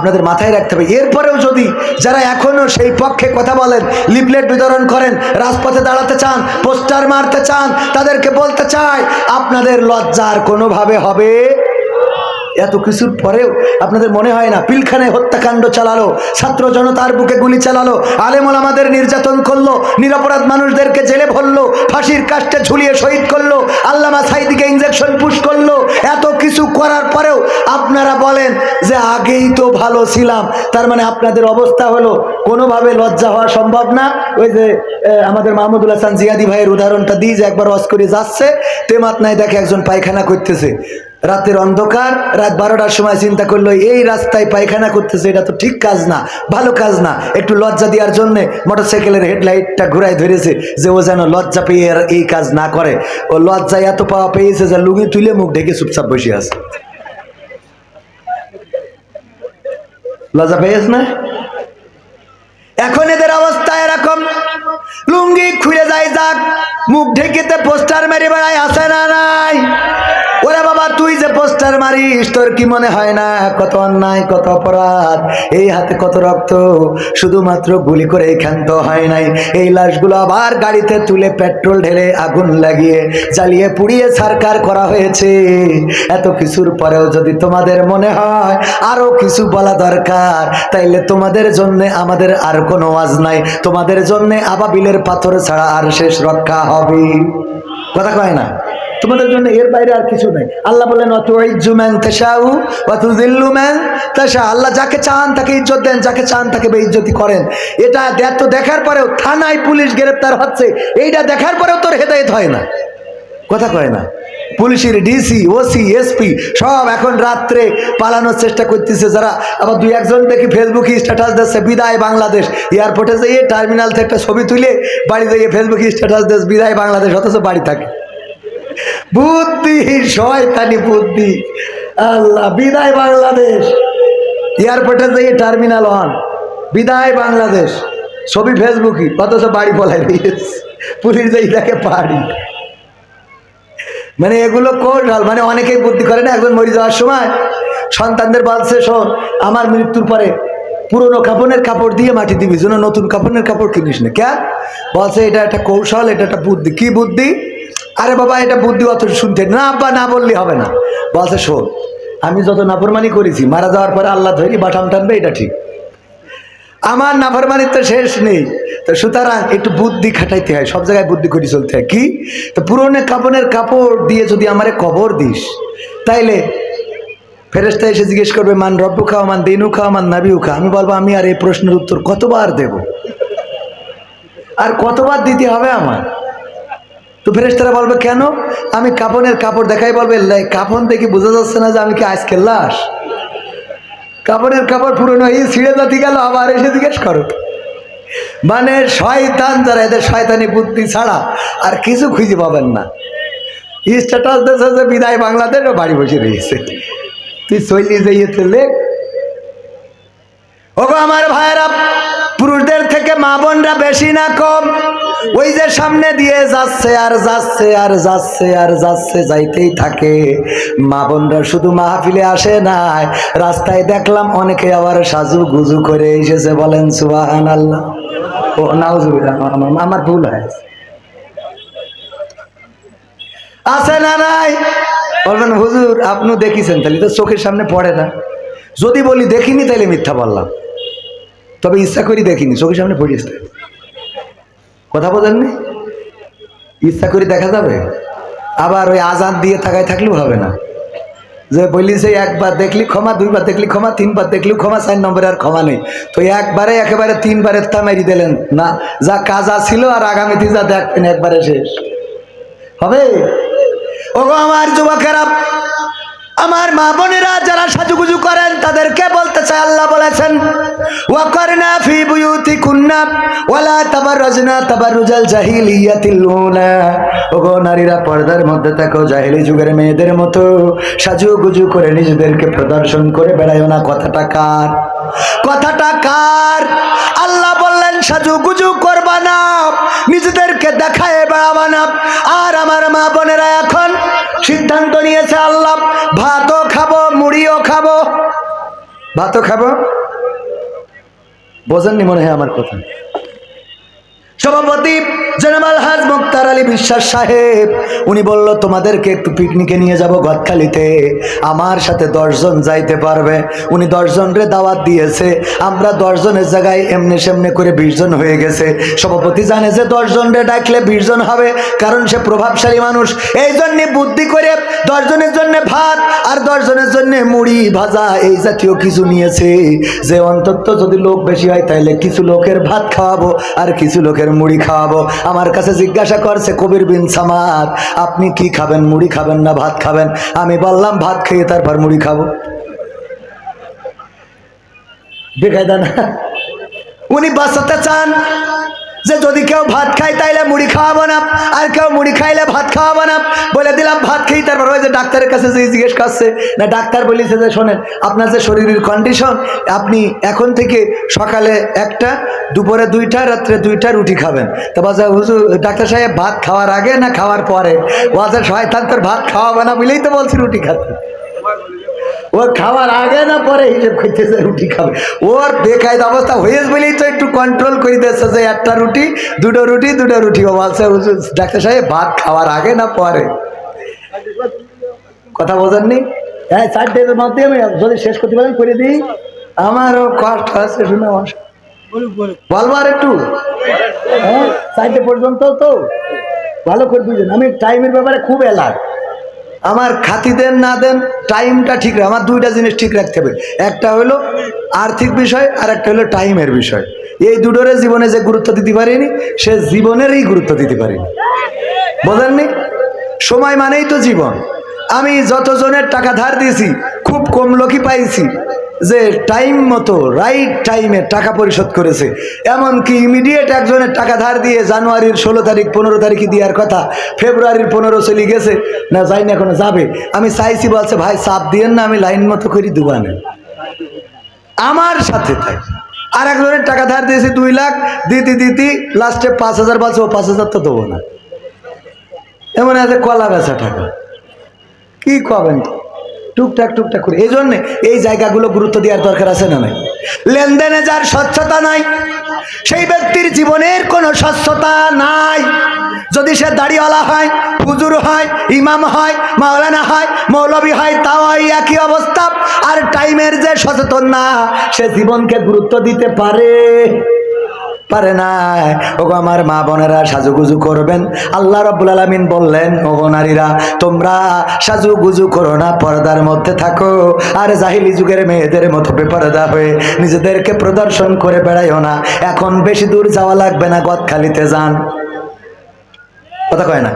আপনাদের মাথায় রাখতে হবে। এরপরেও যদি যারা এখনও সেই পক্ষে কথা বলেন, লিফলেট বিতরণ করেন, রাজপথে দাঁড়াতে চান, পোস্টার মারতে চান, তাদেরকে বলতে চাই, আপনাদের লজ্জার কোনোভাবে হবে এত কিছুর পরেও আপনাদের মনে হয় না পিলখানায় হত্যাকাণ্ড চালালো, ছাত্র জনতার বুকে গুলি চালালো, আলেমল আমাদের নির্যাতন করল, নিরপরাধ মানুষদেরকে জেলে ভরলো, ফাঁসির কাষ্টে ঝুলিয়ে শহীদ করল, আল্লামা সাইদিকে ইঞ্জেকশন পুশ করল, এত কিছু করার পরেও আপনারা বলেন যে আগেই তো ভালো ছিলাম, তার মানে আপনাদের অবস্থা হলো কোনোভাবে লজ্জা হওয়া সম্ভব না। ওই যে আমাদের মাহমুদুল হাসান জিয়াদি ভাইয়ের উদাহরণটা দিই যে একবার অস করে যাচ্ছে তেমাত নাই দেখে একজন পায়খানা করতেছে। রাতের অন্ধকার, রাত বারোটার সময় চিন্তা করল, এই রাস্তায় পায়খানা করতেছে, এটা তো ঠিক কাজ না, ভালো কাজ না। একটু লজ্জা দেওয়ার জন্য মোটরসাইকেলের হেডলাইটটা ঘুরাই ধরেছে যে ও যেন লজ্জা পেয়ে আর এই কাজ না করে। ও লজ্জায় এত পাওয়া পেয়েছে যে লুঙ্গি তুলে মুখ ঢেকে চুপচাপ বসে আছে। লজ্জা পেয়েছ না? এখন এদের অবস্থা এরকম। লুঙ্গি খুলে যায় যাক, মুখ ঢেকেতে পোস্টার মেরে বেড়ায় আসে না নাই? ওরে বাবা, তুই যে পোস্টার মারিস, তোর কি মনে হয় না? কত অন্যায়, কত অপরাধ। এই হাতে কত রক্ত, শুধুমাত্র গুলি করে ক্ষান্ত হয় নাই। এই লাশগুলো আবার গাড়িতে তুলে পেট্রোল ঢেলে আগুন লাগিয়ে জ্বালিয়ে পুড়িয়ে সারকার করা হয়েছে। এত কিছুর পরেও যদি তোমাদের মনে হয় আরও কিছু বলা দরকার, তাইলে তোমাদের জন্য আমাদের আর কোনো ওয়াজ নাই। তোমাদের জন্যে আবাবিলের পাথর ছাড়া আর শেষ রক্ষা হবে। কথা কয় না? তোমাদের জন্য এর বাইরে আর কিছু নেই। আল্লাহ বলেন অতুইজুম্যান তেশাউ অতুজিল্লুম্যান তেশা আল্লাহ যাকে চান তাকে ইজ্জত দেন, যাকে চান তাকে বেইজ্জতি করেন। এটা এত দেখার পরেও থানায় পুলিশ গ্রেপ্তার হচ্ছে, এইটা দেখার পরেও তোর হেদায়েত হয় না। কথা কয় না। পুলিশের ডিসি, ওসি, এসপি সব এখন রাত্রে পালানোর চেষ্টা করতেছে। যারা আবার দুই একজন দেখি ফেসবুকে স্ট্যাটাস দিচ্ছে, বিদায় বাংলাদেশ। এয়ারপোর্টে যেয়ে টার্মিনাল থেকে একটা ছবি তুলে বাড়ি যেয়ে ফেসবুকে স্ট্যাটাস দিচ্ছে, বিদায় বাংলাদেশ, অথচ বাড়ি থাকে। বুদ্ধি, শয়তানি বুদ্ধি। আল্লাহ, বিদায় বাংলাদেশ। এয়ারপোর্টে যেয়ে টার্মিনাল ওয়ান বিদায় বাংলাদেশ। ছবি ফেসবুকই অথচ বাড়ি পলাই দিয়েছে। পুলিশ যেই দেখে পাহাড়ি মানে এগুলো কৌশল মানে অনেকেই বুদ্ধি করে না, একজন মরে যাওয়ার সময়, সন্তানদের বলছে শোন, আমার মৃত্যুর পরে পুরনো কাপড়ের কাপড় দিয়ে মাটি দিবি, যেন নতুন কাপড়ের কাপড় কিনিস না। কেন বলছে, এটা একটা কৌশল, এটা একটা বুদ্ধি। কি বুদ্ধি? আরে বাবা, এটা বুদ্ধি অত শুনতে না, আব্বা, না বললে হবে না। বলছে, শোন, আমি যত নাফরমানি করেছি, মারা যাওয়ার পরে আল্লাহ ধরি, বাটাম টানবে, এটা ঠিক। আমার নাফরমানির তো শেষ নেই। তো সুতরাং একটু বুদ্ধি খাটাইতে হয়, সব জায়গায় বুদ্ধি করে চলতে হয়। কি? তো পুরনো কাপনের কাপড় দিয়ে যদি আমারে কবর দিস, তাইলে ফেরেস্তা এসে জিজ্ঞেস করবে, মান রব্বু খাও মান দিনু খাও মান নাবিউ খা আমি বলব, আমি আর এই প্রশ্নের উত্তর কতবার দেব? আর কতবার দিতে হবে আমার? তো ফেরেস্তারা বলবে কেন? আমি কাপনের কাপড় দেখাই বলবে "লাই, কাপন দেখি বোঝা যাচ্ছে না যে আমি কি আজকে লাশ কাপড়ের কাপড় পুরনো এই ছিঁড়ে জাতি গেল আবার এসে জিজ্ঞেস করো। মানে শয়তান যারা এদের শয়তানি বুদ্ধি ছাড়া আর কিছু খুঁজে পাবেন না। স্ট্যাটাস দেশে যে বিদায় বাংলাদেশ বাড়ি বসে রয়েছে। তুই চলি যাইয়েতে লেখ ওগো আমার ভাইয়েরা পুরুষদের থেকে মা বোনরা বেশি না কম। ওই যে সামনে দিয়ে যাচ্ছে আর যাচ্ছে আর যাচ্ছে আর যাচ্ছে, যাইতেই থাকে। মা বোনরা শুধু মাহফিলে আসে নাই। রাস্তায় দেখলাম অনেকে আবার সাজু গুজু করে এসেছে বলেন সুবাহান আল্লাহ ও, নাউজুবিল্লাহ, আমার আমার ভুল হয়েছে আছে না নাই? বলবেন, হুজুর, আপনিও দেখিছেন, তাহলে তো চোখের সামনে পড়ে না। যদি বলি দেখিনি, তাহলে মিথ্যা বললাম। তবে ইচ্ছা করি দেখিনি, চোখের সামনে পড়িয়েছে। কথা বোঝেননি ইচ্ছা করি দেখা যাবে। আবার ওই আজান দিয়ে থাকায় থাকলেও হবে না। যে বলি যে একবার দেখলি ক্ষমা, দুইবার দেখলি ক্ষমা, তিনবার দেখলি ক্ষমা, চার নম্বরে আর ক্ষমা নেই। তো একবারে একেবারে তিনবারের তামারি দিলেন। না, যা কাজা ছিল আর আগামীতে যা দেখবেন একবারে শেষ। হবে? ওগো আমার যুবকেরা আমার মা বোনেরা যারা সাজুগুজু করেন, তাদেরকে বলতে চাই, আল্লাহ বলেছেন পর্দার মধ্যে জাহিলি যুগের মেয়েদের মতো করে নিজেদেরকে প্রদর্শন করে কথাটা কার? কথাটা কার? আল্লাহ বললেন, সাজুগুজু করবা না, নিজেদেরকে দেখায় না। আর আমার মা বোনেরা এখন সিদ্ধান্ত নিয়েছে আল্লাহ ভাতও খাব মুড়িও খাব। ভাতও খাব? বোঝেননি মনে হয় আমার কথা? সভাপতি জেনারেল হাজ মুক্তার আলী বিশ্বাস সাহেব, উনি বলল, তোমাদেরকে একটু পিকনিকে নিয়ে যাব গদখালিতে। আমার সাথে দশজন যাইতে পারবে। উনি দশজন রে দাওয়াত দিয়েছে। আমরা দশজনের জায়গায় এমনি সেমনি করে বিশ জন হয়ে গেছে। সভাপতি জানে যে দশজন রে ডাকলে বিশ জন হবে, কারণ সে প্রভাবশালী মানুষ। এই জন্যে বুদ্ধি করে দশজনের জন্য ভাত আর দশজনের জন্য মুড়ি ভাজা এই জাতীয় কিছু নিয়েছে। যে অন্তত যদি লোক বেশি হয় তাহলে কিছু লোকের ভাত খাওয়াবো আর কিছু লোকের মুড়ি খাওয়াবো। আমার কাছে জিজ্ঞাসা করছে কবির বিন সামাদ, আপনি কি খাবেন? মুড়ি খাবেন না ভাত খাবেন? আমি বললাম, ভাত খেয়ে তারপর মুড়ি খাব। বেকায়দা না। উনি বাঁচাতে চান। যে যদি কেউ ভাত খায় তাইলে মুড়ি খাওয়াবো না। আর কেউ মুড়ি খাইলে ভাত খাওয়াবো না। বলে দিলাম, ভাত খেয়ে তারপর ওই যে ডাক্তারের কাছে যে জিজ্ঞেস করছে, না ডাক্তার বলেছে যে, শোনেন, আপনার যে শরীরের কন্ডিশন আপনি এখন থেকে সকালে একটা, দুপুরে দুইটা, রাত্রে দুইটা রুটি খাবেন। তো বাজা হুজুর, ডাক্তার সাহেব, ভাত খাওয়ার আগে না খাওয়ার পরে? ওয়াজের শয়তান তোর ভাত খাওয়াবে না বলেই তো বলছি রুটি খাতে ও খাওয়ার আগে না পরে হিসেব করতেছে, রুটি খাবে। ওর বেকায়দা অবস্থা হয়েছে বলেই তো একটু কন্ট্রোল করে দিচ্ছে যে একটা রুটি, দুটো রুটি দুটো রুটি। ও বলছে ডাক্তার সাহেব, ভাত খাওয়ার আগে না পরে? কথা বোঝেননি? হ্যাঁ চারটের মধ্যে আমি যদি শেষ করতে পারেন করে দিই। আমারও কষ্ট আছে শুনে আমার। বলব আর একটু। হ্যাঁ চারটে পর্যন্ত তো। ভালো করে বুঝেন, আমি টাইমের ব্যাপারে খুব এলাক আমার খাতি দেন, না দেন টাইমটা ঠিক রাখ, আমার দুইটা জিনিস ঠিক রাখতে হবে। একটা হলো আর্থিক বিষয়, আর একটা হলো টাইমের বিষয়। এই দুটোরে জীবনে যে গুরুত্ব দিতে পারিনি, সে জীবনেরই গুরুত্ব দিতে পারিনি। বোঝেননি সময় মানেই তো জীবন। আমি যতজনের টাকা ধার দিয়েছি, খুব কম লোকই পাইছি। যে টাইম মতো রাইট টাইমে টাকা পরিশোধ করেছে। এমনকি ইমিডিয়েট একজনের টাকা ধার দিয়ে জানুয়ারির ষোলো তারিখ, পনেরো তারিখে দেওয়ার কথা, ফেব্রুয়ারির পনেরো চলে গেছে, না যাই না এখনও যাবে। আমি চাইছি বলছে, ভাই, চাপ দিয়েন না, আমি লাইন মতো করি দুবানে আমার সাথে তাই। আর একজনের টাকা ধার দিয়েছি দুই লাখ, দিতি দিতি লাস্টে পাঁচ হাজার বলছে, ও পাঁচ হাজার তো দেবো না। এমন আছে কলা বেচা টাকা। কি কবেন? টুকটাক টুকটাক করে। এই জন্যে এই জায়গাগুলো গুরুত্ব দেওয়ার দরকার আছে না নাই? লেনদেনে যার স্বচ্ছতা নাই, সেই ব্যক্তির জীবনের কোনো স্বচ্ছতা নাই। যদি সে দাড়িওয়ালা হয়, হুজুর হয়, ইমাম হয়, মাওলানা হয়, মৌলবী হয়, তাও একই অবস্থা। আর টাইমের যে সচেতন না, সে জীবনকে গুরুত্ব দিতে পারে। পারে না ওগো আমার মা বোনেরা, সাজুগুজু করবেন। আল্লাহ রব্বুল আলমিন বললেন, ওগো নারীরা, তোমরা সাজুগুজু করো না, পর্দার মধ্যে থাকো। আর জাহিলি যুগের মেয়েদের মতো বেপরদা হয়ে নিজেদেরকে প্রদর্শন করে বেড়াইও না। এখন বেশি দূর যাওয়া লাগবে না, গদখালিতে যান। কথা কয় না?